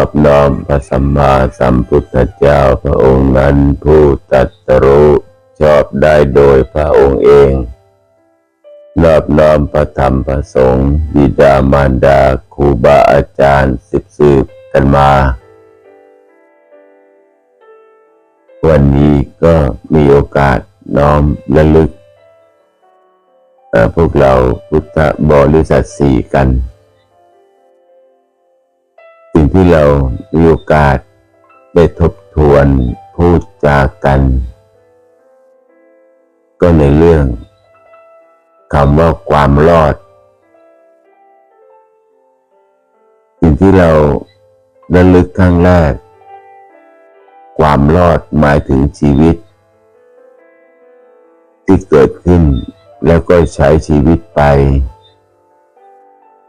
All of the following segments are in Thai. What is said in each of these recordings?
อบน้อมพระสัมมาสัมพุทธเจ้าพระองค์นั้นผู้ตรัสรู้ชอบได้โดยพระองค์เองนอบน้อมพระธรรมพระสงฆ์บิดามารดาครูบาอาจารย์สืบสืบกันมา วันนี้ก็มีโอกาสน้อมระลึกพวกเราพุทธบริษัทสี่กัน ที่เรามีโอกาสได้ทบทวนพูดจากัน ก็ในเรื่องคำว่าความรอด สิ่งที่เราระลึกครั้งแรก ความรอดหมายถึงชีวิต ที่เกิดขึ้นแล้วก็ใช้ชีวิตไป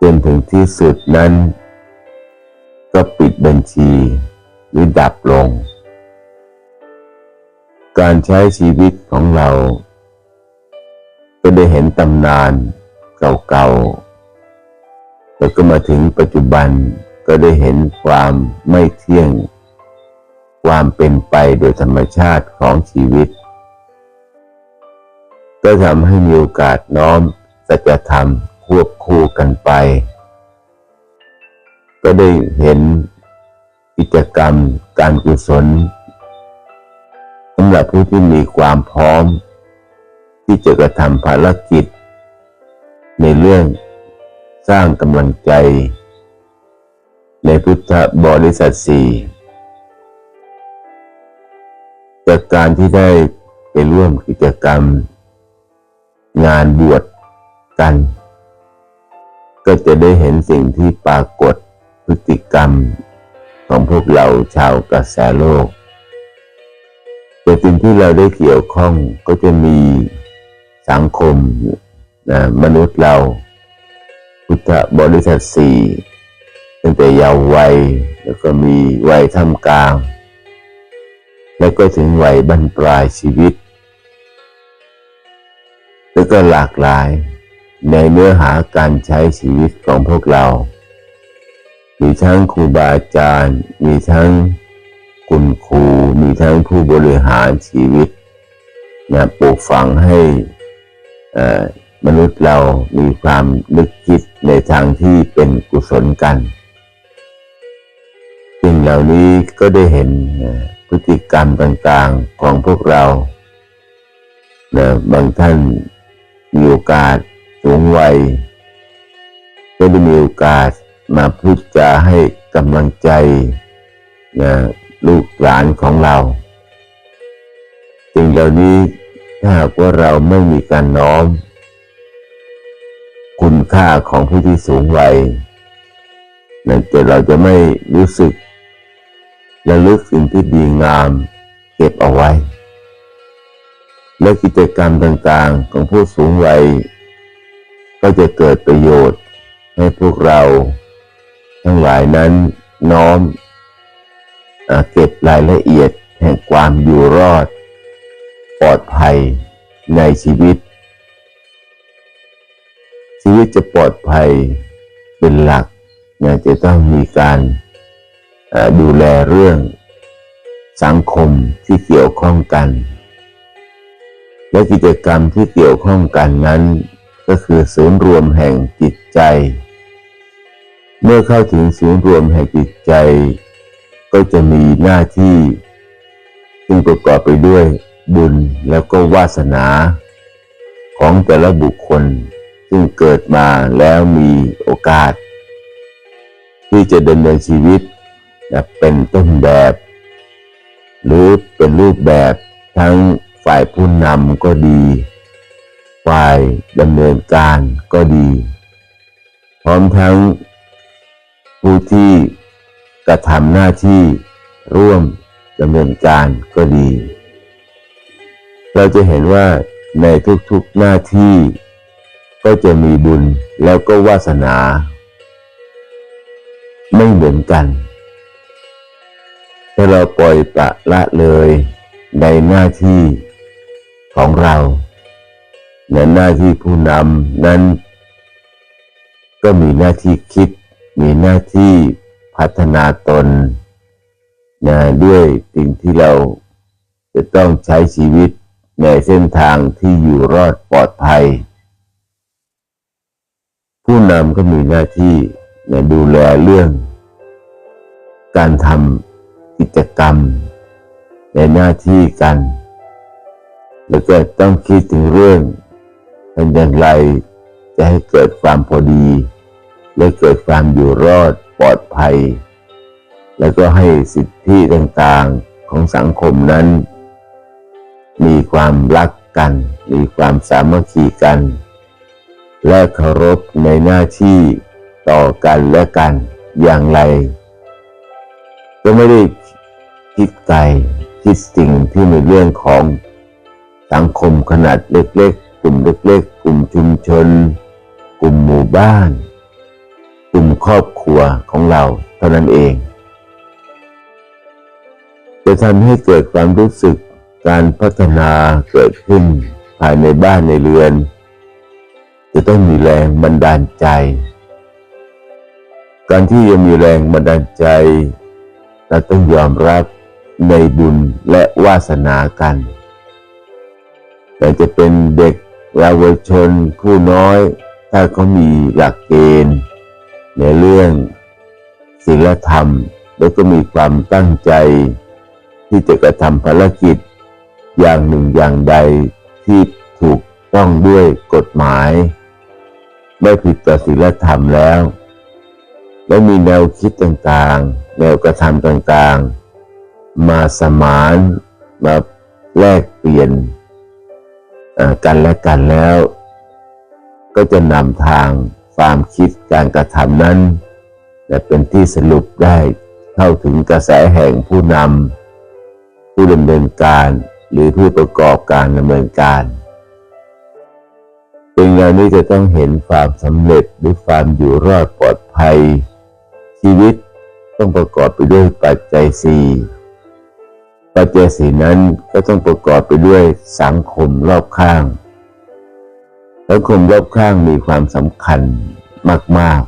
จนถึงที่สุดนั้น ก็ปิดบัญชีหรือดับลง การใช้ชีวิตของเรา ก็ได้เห็นตำนานเก่าๆแล้วก็มาถึงปัจจุบันก็ได้เห็นความไม่เที่ยง ความเป็นไปโดยธรรมชาติของชีวิต ก็ทำให้มีโอกาสน้อมสัจธรรมควบคู่กันไป ก็ได้เห็นกิจกรรมการกุศลสำหรับผู้ที่มีความพร้อม ที่จะกระทำภารกิจ ในเรื่องสร้างกำลังใจ ในพุทธบริษัทสี่จากการที่ได้ไปร่วมกิจกรรม งานบวชกัน ก็จะได้เห็นสิ่งที่ปรากฏ พฤติกรรมของพวกเราชาวกระแสโลก แต่สิ่งที่เราได้เกี่ยวข้องก็จะมีสังคมนะมนุษย์เรา พุทธบริษัทสี่ตั้งแต่เยาว์วัย แล้วก็มีวัยท่ามกลาง แล้วก็ถึงวัยบรรปลายชีวิต แล้วก็หลากหลายในเนื้อหาการใช้ชีวิตของพวกเรา มีทั้งครูบาอาจารย์ มีทั้งคุณครู มีทั้งผู้บริหารชีวิตนะปลูกฝังให้มนุษย์เรามีความนึกคิดในทางที่เป็นกุศลกันสิ่งเหล่านี้ก็ได้เห็นพฤติกรรมต่างๆของพวกเรานะบางท่านมีโอกาสสูงวัยก็ได้มีโอกาส มาพูดจาให้กำลังใจนะลูกหลานของเราสิ่งเหล่านี้ถ้าหากว่าเราไม่มีการน้อม คุณค่าของผู้ที่สูงวัยนั่นจะเราจะไม่รู้สึกระลึกสิ่งที่ดีงามเก็บเอาไว้ และกิจกรรมต่างๆของผู้สูงวัย ก็จะเกิดประโยชน์ให้พวกเรา ทั้งหลายนั้นน้อมเก็บรายละเอียดแห่งความอยู่รอด ปลอดภัยในชีวิต ชีวิตจะปลอดภัยเป็นหลักเนี่ยจะต้องมีการดูแลเรื่องสังคมที่เกี่ยวข้องกัน และกิจกรรมที่เกี่ยวข้องกันนั้น ก็คือศูนย์รวมแห่งจิตใจ เมื่อเข้าถึงศูนย์รวมแห่งจิตใจ ก็จะมีหน้าที่ ซึ่งประกอบไปด้วยบุญแล้วก็วาสนา ของแต่ละบุคคล ซึ่งเกิดมาแล้วมีโอกาส ที่จะดำเนินชีวิตเป็นต้นแบบ หรือเป็นรูปแบบทั้งฝ่ายผู้นำก็ดี ฝ่ายดำเนินการก็ดี พร้อมทั้ง ผู้ที่กระทำหน้าที่ร่วมดำเนินการก็ดี เราจะเห็นว่าในทุกๆหน้าที่ ก็จะมีบุญแล้วก็วาสนา ไม่เหมือนกัน ถ้าเราปล่อยปละละเลยในหน้าที่ของเราในหน้าที่ผู้นำนั้น ก็มีหน้าที่คิด มีหน้าที่พัฒนาตนนะด้วยสิ่งที่เราจะต้องใช้ชีวิตในเส้นทางที่อยู่รอดปลอดภัย ผู้นำก็มีหน้าที่นะดูแลเรื่อง การทำกิจกรรม ในหน้าที่กัน แล้วก็ต้องคิดถึงเรื่องทำอย่างไรจะให้เกิดความพอดี และเกิดความอยู่รอดปลอดภัย แล้วก็ให้สิทธิต่างๆของสังคมนั้น มีความรักกัน มีความสามัคคีกัน และเคารพในหน้าที่ต่อกันและกันอย่างไร ก็ไม่ได้คิดไกลคิดสิ่งที่ในเรื่องของสังคมขนาดเล็กๆ กลุ่มเล็กๆ กลุ่มชุมชน กลุ่มหมู่บ้าน ครอบครัวของเราเท่านั้นเอง จะทำให้เกิดความรู้สึกการพัฒนาเกิดขึ้นภายในบ้านในเรือน จะต้องมีแรงบันดาลใจ การที่จะมีแรงบันดาลใจ เราต้องยอมรับในบุญและวาสนากันแต่จะเป็นเด็กเยาวชนผู้น้อย ถ้าเขามีหลักเกณฑ์ ในเรื่องศีลธรรม แล้วก็มีความตั้งใจ ที่จะกระทำภารกิจ อย่างหนึ่งอย่างใดที่ถูกต้องด้วยกฎหมาย ไม่ผิดต่อศีลธรรมแล้ว และมีแนวคิดต่างๆ แนวกระทำต่างๆ มาสมานมาแลกเปลี่ยนกันและกันแล้ว ก็จะนำทาง ความคิดการกระทำนั้นและเป็นที่สรุปได้เข้าถึงกระแสแห่งผู้นำผู้ดำเนินการหรือผู้ประกอบการดำเนินการเป็นงานนี้จะต้องเห็นความสำเร็จหรือความอยู่รอดปลอดภัย ชีวิตต้องประกอบไปด้วยปัจจัยสี่ปัจจัยสีนั้นก็ต้องประกอบไปด้วยสังคมรอบข้าง สังคมรอบข้างมีความสำคัญมาก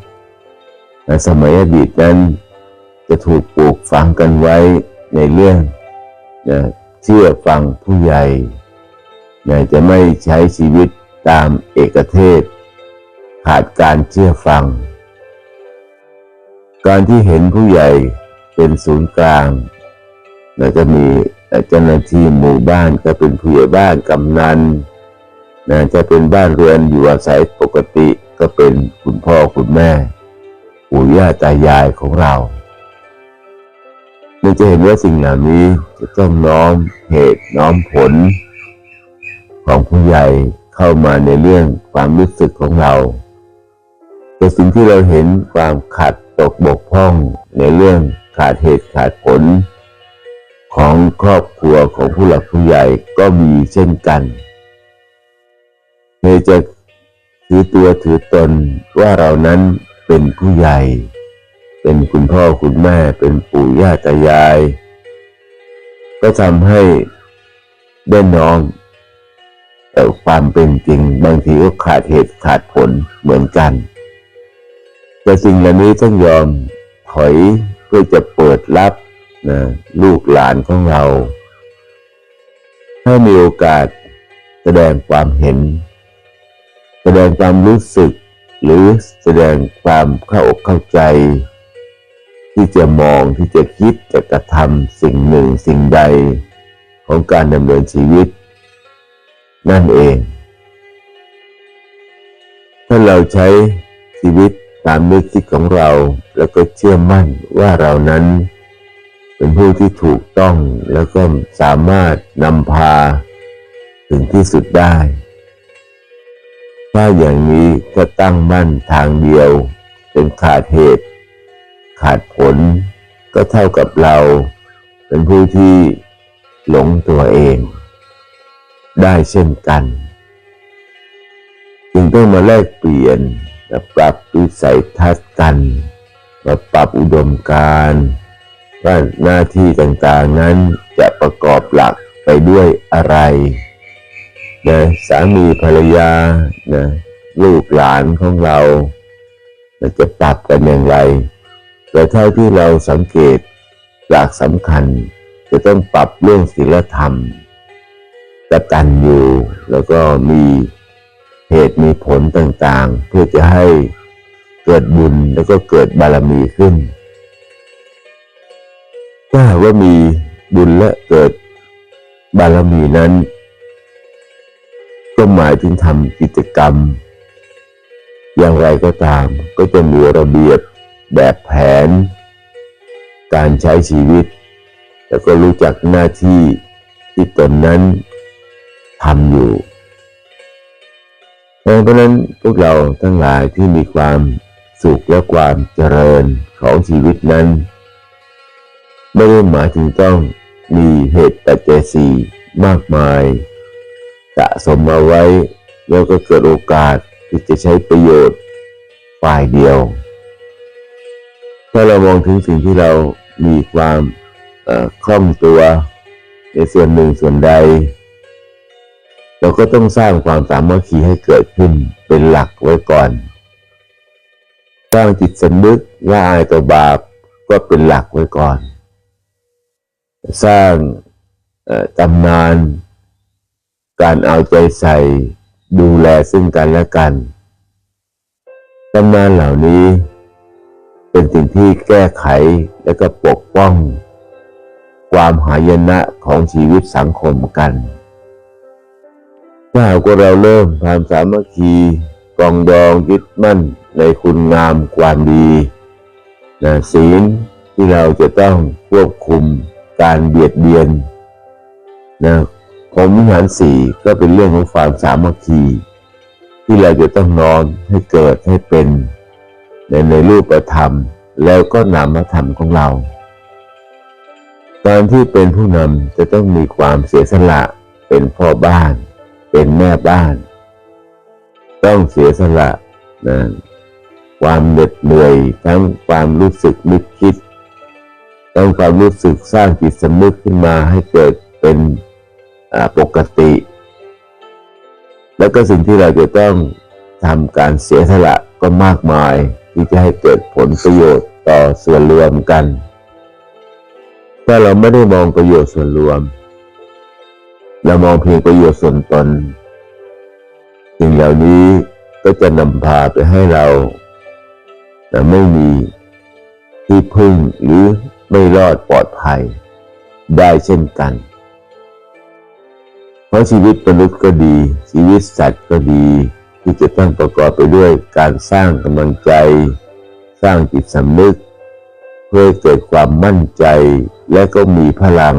ๆในสมัยอดีตนั้น จะถูกปลูกฝังกันไว้ในเรื่องเชื่อฟังผู้ใหญ่จะไม่ใช้ชีวิตตามเอกเทศ ขาดการเชื่อฟัง การที่เห็นผู้ใหญ่เป็นศูนย์กลางแล้วจะมีเจ้าหน้าที่หมู่บ้านก็เป็นผู้ใหญ่บ้านกำนัน นะจะเป็นบ้านเรือนอยู่อาศัยปกติก็เป็นคุณพ่อคุณแม่ปู่ย่าตายายของเราเราจะเห็นว่าสิ่งเหล่านี้จะต้องน้อมเหตุน้อมผล ของผู้ใหญ่เข้ามาในเรื่องความรู้สึกของเราแต่สิ่งที่เราเห็นความขาดตกบกพร่องในเรื่องขาดเหตุขาดผล ของครอบครัวของผู้หลักผู้ใหญ่ก็มีเช่นกัน เมจะถือตัวถือตนว่าเรานั้นเป็นผู้ใหญ่ เป็นคุณพ่อคุณแม่เป็นปู่ย่าตายาย ก็ทำให้ได้น้องแต่ความเป็นจริงบางทีก็ขาดเหตุขาดผลเหมือนกัน แต่สิ่งเหล่านี้ต้องยอมถอยเพื่อจะเปิดรับนะลูกหลานของเราให้มีโอกาสแสดงความเห็น แสดงความรู้สึก หรือแสดงความเข้าอกเข้าใจ ที่จะมองที่จะคิดจะกระทำสิ่งหนึ่งสิ่งใดของการดำเนินชีวิต นั่นเอง ถ้าเราใช้ชีวิตตามนึกคิดของเรา แล้วก็เชื่อมั่นว่าเรานั้น เป็นผู้ที่ถูกต้องแล้วก็สามารถนำพาถึงที่สุดได้ ถ้าอย่างนี้ก็ตั้งมั่นทางเดียวเป็นขาดเหตุ ขาดผลก็เท่ากับเรา เป็นผู้ที่หลงตัวเอง ได้เช่นกัน จึงต้องมาแลกเปลี่ยนและปรับวิสัยทัศน์กันมาปรับอุดมการว่าหน้าที่ต่างๆนั้นจะประกอบหลักไปด้วยอะไร นะสามีภรรยานะลูกหลานของเราจะปรับกันอย่างไร แต่เท่าที่เราสังเกตหลักสำคัญ จะต้องปรับเรื่องศีลธรรมกตัญญูแล้วก็มีเหตุมีผลต่างๆ เพื่อจะให้เกิดบุญแล้วก็เกิดบารมีขึ้น ถ้าว่ามีบุญและเกิดบารมีนั้น ก็หมายถึงทำกิจกรรม อย่างไรก็ตามก็จะมีระเบียบแบบแผน การใช้ชีวิต แล้วก็รู้จักหน้าที่ที่ตนนั้นทำอยู่เพราะนั้นพวกเราทั้งหลายที่มีความสุขและความเจริญของชีวิตนั้น ไม่ได้หมายถึงต้องมีเหตุปัจจัยสี่มากมาย สะสมมาไว้ แล้วก็เกิดโอกาสที่จะใช้ประโยชน์ฝ่ายเดียว ถ้าเรามองถึงสิ่งที่เรามีความคล่องตัว ในส่วนหนึ่งส่วนใด เราก็ต้องสร้างความสามัคคีให้เกิดขึ้นเป็นหลักไว้ก่อน สร้างจิตสำนึกว่าอายต่อบาปก็เป็นหลักไว้ก่อน สร้างตำนาน การเอาใจใส่ ดูแลซึ่งกันและกันตำนานเหล่านี้ เป็นสิ่งที่แก้ไขและก็ปกป้อง ความหายนะของชีวิตสังคมกันถ้าหากเราเริ่มความสามัคคีกองดองยึดมั่นในคุณงามความดีนะศีลที่เราจะต้องควบคุมการเบียดเบียนนะ ผมวิหารสี่ก็เป็นเรื่องของความสามัคคี ที่เราจะต้องนอนให้เกิดให้เป็นในในรูปธรรมแล้วก็นามธรรมของเราการที่เป็นผู้นำจะต้องมีความเสียสละเป็นพ่อบ้าน เป็นแม่บ้าน ต้องเสียสละนะความเหน็ดเหนื่อยทั้งความรู้สึกนึกคิด ต้องความรู้สึกสร้างจิตสำนึกขึ้นมาให้เกิดเป็น ปกติ แล้วก็สิ่งที่เราจะต้องทำการเสียสละก็มากมาย ที่จะให้เกิดผลประโยชน์ต่อส่วนรวมกัน ถ้าเราไม่ได้มองประโยชน์ส่วนรวม เรามองเพียงประโยชน์ส่วนตนสิ่งเหล่านี้ก็จะนำพาไปให้เราแต่ไม่มีที่พึ่งหรือไม่รอดปลอดภัยได้เช่นกัน ราะชีวิตมนุษย์ก็ดี ชีวิตสัตว์ก็ดี ที่จะต้องประกอบไปด้วยการสร้างกำลังใจ สร้างจิตสำนึก เพื่อเกิดความมั่นใจและก็มีพลัง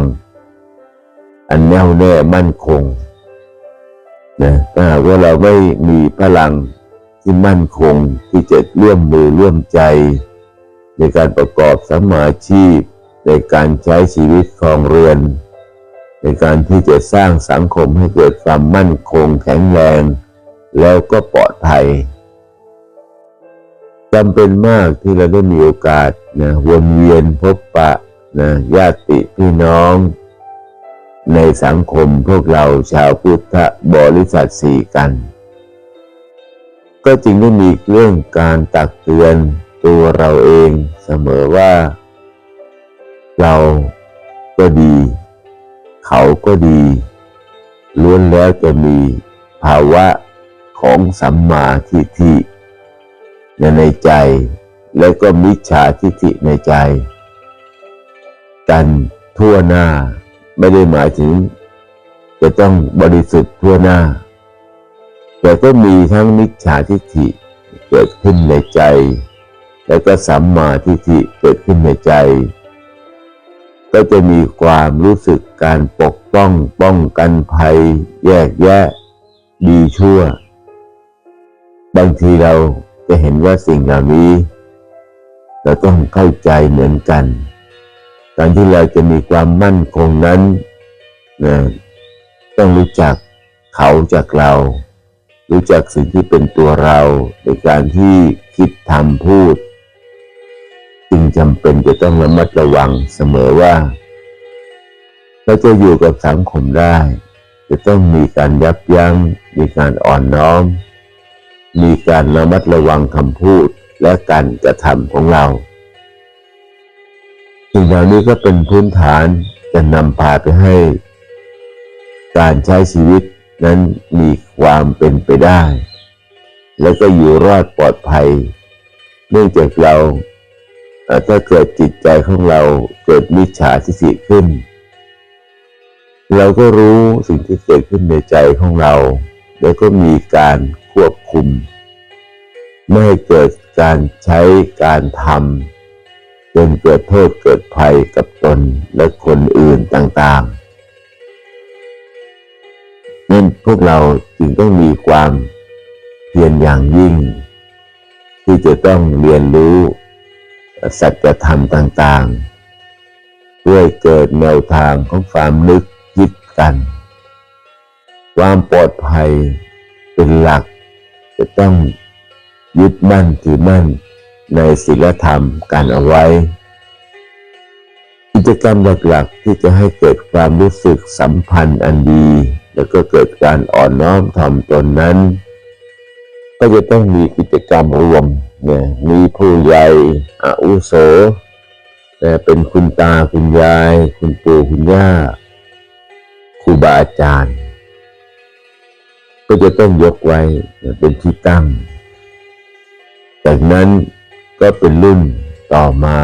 อันแน่วแน่มั่นคงนะถ้าหากว่าเราไม่มีพลังที่มั่นคงที่จะร่วมมือร่วมใจ ในการประกอบสมาชีพ ในการใช้ชีวิตครองเรือน ในการที่จะสร้างสังคมให้เกิดความมั่นคงแข็งแรง แล้วก็ปลอดภัยจำเป็นมากที่เราได้มีโอกาสนะวนเวียนพบปะนะญาติพี่น้อง ในสังคมพวกเราชาวพุทธบริษัทสี่กัน ก็จึงได้มีเรื่องการตักเตือนตัวเราเองเสมอว่า เราก็ดี เขาก็ดีล้วนแล้วจะมีภาวะของสัมมาทิฏฐิในใจ แล้วก็มิจฉาทิฏฐิในใจ กันทั่วหน้าไม่ได้หมายถึง จะต้องบริสุทธิ์ทั่วหน้า แต่ก็มีทั้งมิจฉาทิฏฐิเกิดขึ้นในใจ แล้วก็สัมมาทิฏฐิเกิดขึ้นในใจ ก็จะมีความรู้สึกการปกป้องป้องกันภัย แยกแยะ ดีชั่ว บางทีเราจะเห็นว่าสิ่งเหล่านี้ เราต้องเข้าใจเหมือนกันการที่เราจะมีความมั่นคงนั้นนะต้องรู้จักเขาจากเรา รู้จักสิ่งที่เป็นตัวเราในการที่คิดทำพูด จึงจำเป็นจะต้องระมัดระวังเสมอว่า เราจะอยู่กับสังคมได้ จะต้องมีการยับยัง้ง มีการอ่อนน้อม มีการระมัดระวังคำพูดและการกระทำของเราสิ่งเหล่านี้ก็เป็นพื้นฐานจะนำพาไปให้ การใช้ชีวิตนั้นมีความเป็นไปได้ แล้วก็อยู่รอดปลอดภัย เนื่องจากเรา ถ้าเกิดจิตใจของเราเกิดมิจฉาทิฏฐิขึ้น เราก็รู้สิ่งที่เกิดขึ้นในใจของเรา แล้วก็มีการควบคุม ไม่ให้เกิดการใช้การทำจนเกิดโทษเกิดภัยกับตนและคนอื่นต่างๆนั่นพวกเราจึงต้องมีความเพียรอย่างยิ่ง ที่จะต้องเรียนรู้ สัจธรรมต่างๆ ด้วยเกิดแนวทางของความนึกคิดกัน ความปลอดภัยเป็นหลัก จะต้องยึดมั่นถือมั่นในศีลธรรมการเอาไว้ กิจกรรมหลักๆที่จะให้เกิดความรู้สึกสัมพันธ์อันดี แล้วก็เกิดการอ่อนน้อมถ่อมตนนั้น ก็จะต้องมีกิจกรรมรวมเนี่ยมีผู้ใหญ่อาวุโสแต่เป็นคุณตาคุณยาย คุณปู่คุณย่าครูบาอาจารย์ ก็จะต้องยกไว้เป็นที่ตั้ง จากนั้นก็เป็นรุ่นต่อมา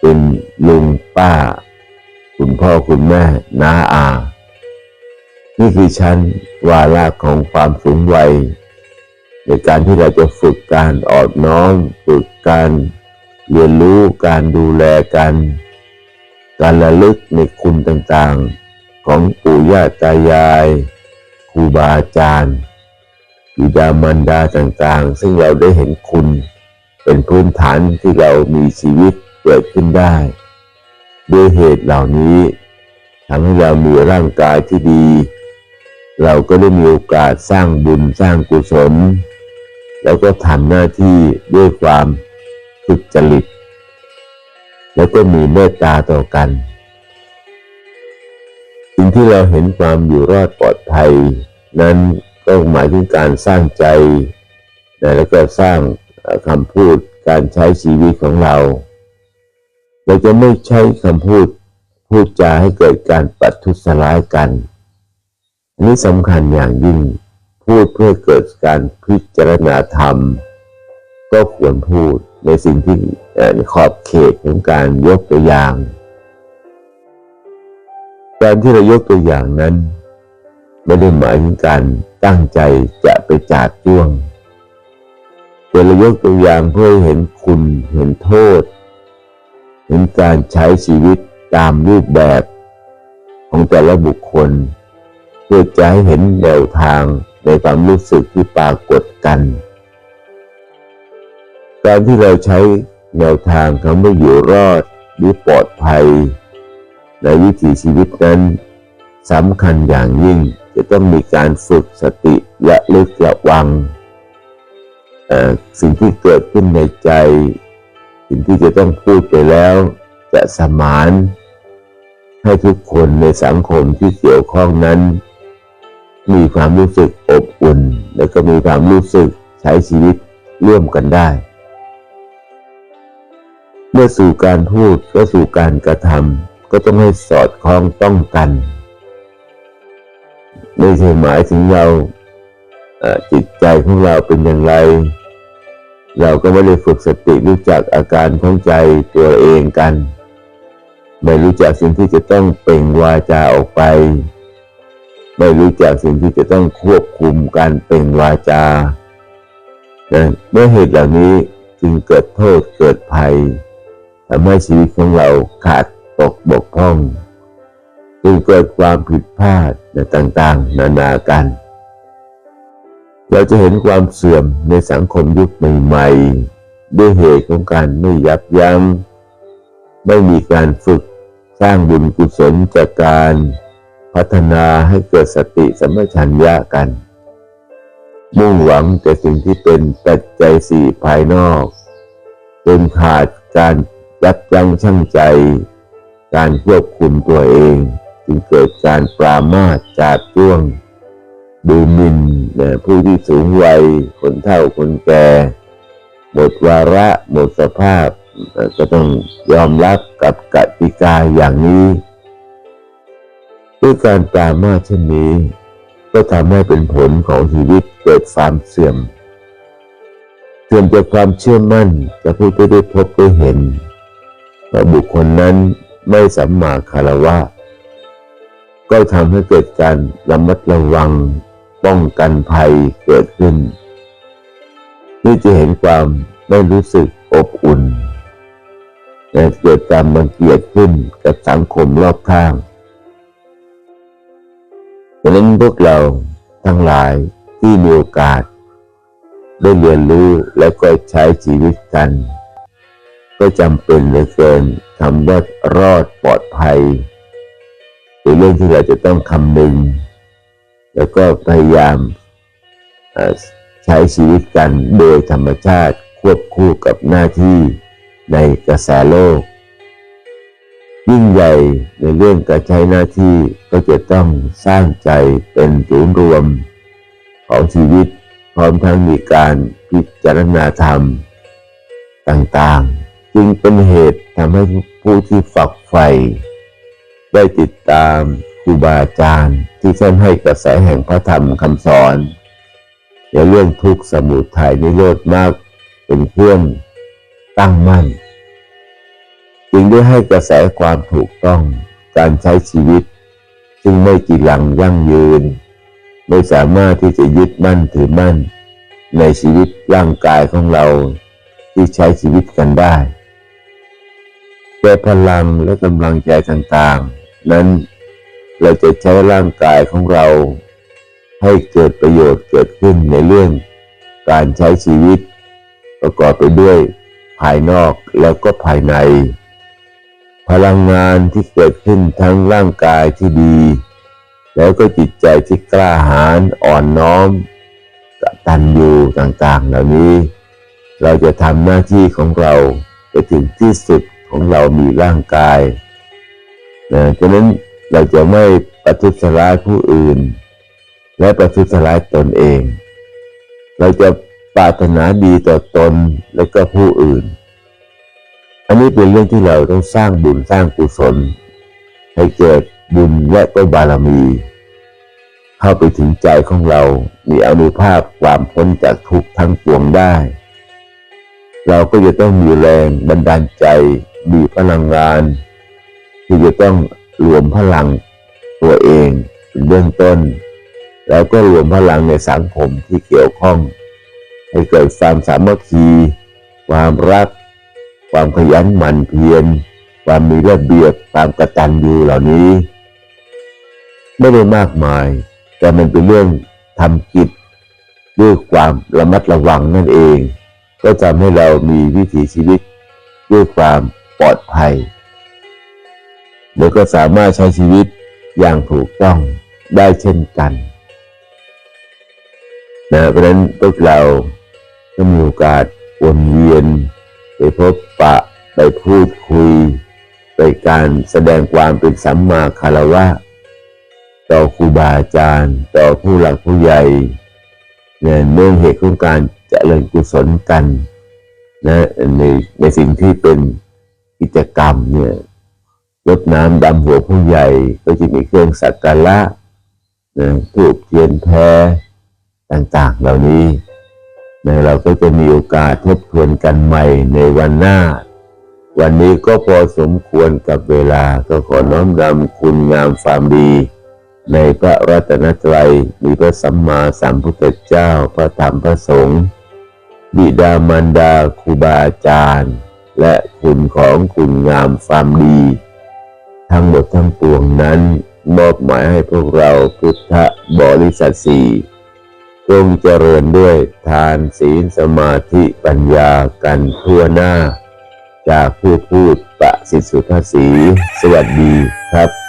เป็นลุงป้า คุณพ่อคุณแม่น้าอา นี่คือชั้นวาระของความสูงวัย ในการที่เราจะฝึกการออดน้อมฝึกการเรียนรู้การดูแลกันการระลึกในคุณต่างๆ ของปู่ย่าตายายครูบาอาจารย์บิดามารดาต่างๆ ซึ่งเราได้เห็นคุณ เป็นพื้นฐานที่เรามีชีวิตเกิดขึ้นได้ ด้วยเหตุเหล่านี้ทำให้เรามีร่างกายที่ดี เราก็ได้มีโอกาสสร้างบุญสร้างกุศล แล้วก็ทำหน้าที่ด้วยความสุจริต แล้วก็มีเมตตาต่อกัน สิ่งที่เราเห็นความอยู่รอดปลอดภัย นั้นก็หมายถึงการสร้างใจแล้วก็สร้างคำพูดการใช้ชีวิตของเรา เราจะไม่ใช้คำพูดพูดจาให้เกิดการปัทุษร้ายกัน อันนี้สำคัญอย่างยิ่ง พูดเพื่อเกิดการพิจารณาธรรม ก็ควรพูดในสิ่งที่ขอบเขตของการยกตัวอย่างการที่เรายกตัวอย่างนั้น ไม่ได้หมายถึงการตั้งใจจะไปจาดจ้วงแต่เรายกตัวอย่างเพื่อเห็นคุณเห็นโทษ เห็นการใช้ชีวิตตามรูปแบบของแต่ละบุคคล เพื่อจะให้เห็นแนวทาง ในความรู้สึกที่ปรากฏกัน การที่เราใช้แนวทางคำว่าอยู่รอดหรือปลอดภัย ในวิถีชีวิตนั้นสำคัญอย่างยิ่งจะต้องมีการฝึกสติและลึกระวัง สิ่งที่เกิดขึ้นในใจ สิ่งที่จะต้องพูดไปแล้ว จะสมาน ให้ทุกคนในสังคมที่เกี่ยวข้องนั้น มีความรู้สึกอบอุ่น และก็มีความรู้สึกใช้ชีวิตร่วมกันได้ เมื่อสู่การพูดก็สู่การกระทำก็ต้องให้สอดคล้องต้องกัน ไม่ใช่หมายถึงเราจิตใจของเราเป็นอย่างไร เราก็ไม่ได้ฝึกสติรู้จักอาการของใจตัวเองกัน ไม่รู้จักสิ่งที่จะต้องเปล่งวาจาออกไป ไม่รู้จักสิ่งที่จะต้องควบคุมการเปล่งวาจาเมื่อเหตุเหล่านี้จึงเกิดโทษเกิดภัยทำให้ชีวิตของเราขาดตกบกพร่อง จึงเกิดความผิดพลาดในต่างๆ นานากัน เราจะเห็นความเสื่อมในสังคมยุคใหม่ๆ ด้วยเหตุของการไม่ยับยัง้ง ไม่มีการฝึกสร้างบุญกุศลจากการ พัฒนาให้เกิดสติสัมปชัญญะกัน มุ่งหวังแต่สิ่งที่เป็นปัจจัยสี่ภายนอกจนขาดการยับยั้งชั่งใจ การควบคุมตัวเอง จึงเกิดการปรามาสจาดจ้วง ดูหมินนะผู้ที่สูงวัยคนเฒ่าคนแก่ หมดวาระหมดสภาพ ก็ต้องยอมรับกับกติกาอย่างนี้ ด้วยการปรามาเช่นนี้ ก็ทำให้เป็นผลของชีวิตเกิดความเสื่อม เสื่อมจากความเชื่อมั่นจากผู้ที่ได้พบได้เห็นว่าบุคคลนั้นไม่สัมมาคารวะก็ทำให้เกิดการระมัดระวัง ป้องกันภัยเกิดขึ้นนี่จะเห็นความไม่รู้สึกอบอุ่นและเกิดการบังเกียจขึ้นกับสังคมรอบข้าง ดังนั้นพวกเราทั้งหลายที่มีโอกาสได้เรียนรู้และก็ใช้ชีวิตกัน ก็จำเป็นเหลือเกินคำว่ารอดปลอดภัยเป็นเรื่องที่เราจะต้องคำนึง แล้วก็พยายามใช้ชีวิตกันโดยธรรมชาติควบคู่กับหน้าที่ในกระแสโลก ยิ่งใหญ่ในเรื่องการใช้หน้าที่ก็จะต้องสร้างใจเป็นศูนย์รวม ของชีวิตพร้อมทั้งมีการพิจารณาธรรม ต่างๆ จึงเป็นเหตุทำให้ผู้ที่ฝักใฝ่ได้ติดตามครูบาอาจารย์ที่ท่านให้กระแสแห่งพระธรรมคำสอนในเรื่องทุกข์สมุทัยนิโรธมากเป็นเครื่องตั้งมั่น จึงได้ให้กระแสความถูกต้องการใช้ชีวิต ซึ่งไม่กีรังยั่งยืน ไม่สามารถที่จะยึดมั่นถือมั่น ในชีวิตร่างกายของเราที่ใช้ชีวิตกันได้แต่พลังและกำลังใจต่างๆ นั้นเราจะใช้ร่างกายของเรา ให้เกิดประโยชน์เกิดขึ้นในเรื่องการใช้ชีวิต ประกอบไปด้วยภายนอกแล้วก็ภายใน พลังงานที่เกิดขึ้นทั้งร่างกายที่ดี แล้วก็จิตใจที่กล้าหาญอ่อนน้อมกตัญญูต่างๆ เหล่านี้ เราจะทำหน้าที่ของเราไปถึงที่สุดของเรามีร่างกายนะฉะนั้นเราจะไม่ประทุษร้ายผู้อื่น และประทุษร้ายตนเอง เราจะปรารถนาดีต่อตนและก็ผู้อื่น อันนี้เป็นเรื่องที่เราต้องสร้างบุญสร้างกุศล ให้เกิดบุญและก็บารมี เข้าไปถึงใจของเรา มีอนุภาพความพ้นจากทุกข์ทั้งปวงได้ เราก็จะต้องมีแรงบันดาลใจ มีพลังงาน ที่จะต้องรวมพลังตัวเองเป็นเบื้องต้น แล้วก็รวมพลังในสังคมที่เกี่ยวข้อง ให้เกิดความสามัคคี ความรัก ความขยันหมั่นเพียรความมีระเบียบความกระตัญญูเหล่านี้ ไม่ได้มากมาย แต่มันเป็นเรื่องทำกิจด้วยความระมัดระวังนั่นเอง ก็ทำให้เรามีวิถีชีวิต ด้วยความปลอดภัยแล้วก็สามารถใช้ชีวิตอย่างถูกต้องได้เช่นกันนะเพราะฉะนั้นพวกเราก็มีโอกาสวนเวียน ไปพบปะไปพูดคุย ไปการแสดงความเป็นสัมมาคารวะ ต่อครูบาอาจารย์ ต่อผู้หลักผู้ใหญ่เนี่ยเนื่องเหตุของการเจริญกุศลกันนะในในสิ่งที่เป็นกิจกรรมเนี่ยรดน้ำดำหัวผู้ใหญ่ก็จะมีเครื่องสักการะนะถูกเทียนแพ้ต่างๆ เหล่านี้ นะเราก็จะมีโอกาสทบทวนกันใหม่ในวันหน้า วันนี้ก็พอสมควรกับเวลาก็ขอน้อมนำคุณงามความดี ในพระรัตนตรัยมีพระสัมมาสัมพุทธเจ้าพระธรรมพระสงฆ์บิดามารดาครูบาอาจารย์ และคุณของคุณงามความดี ทั้งหมดทั้งปวงนั้น มอบหมายให้พวกเราพุทธบริษัทสี่ จงเจริญด้วยทานศีลสมาธิปัญญากันทั่วหน้า จากผู้พูดประสิทธิสุทธสีสวัสดีครับ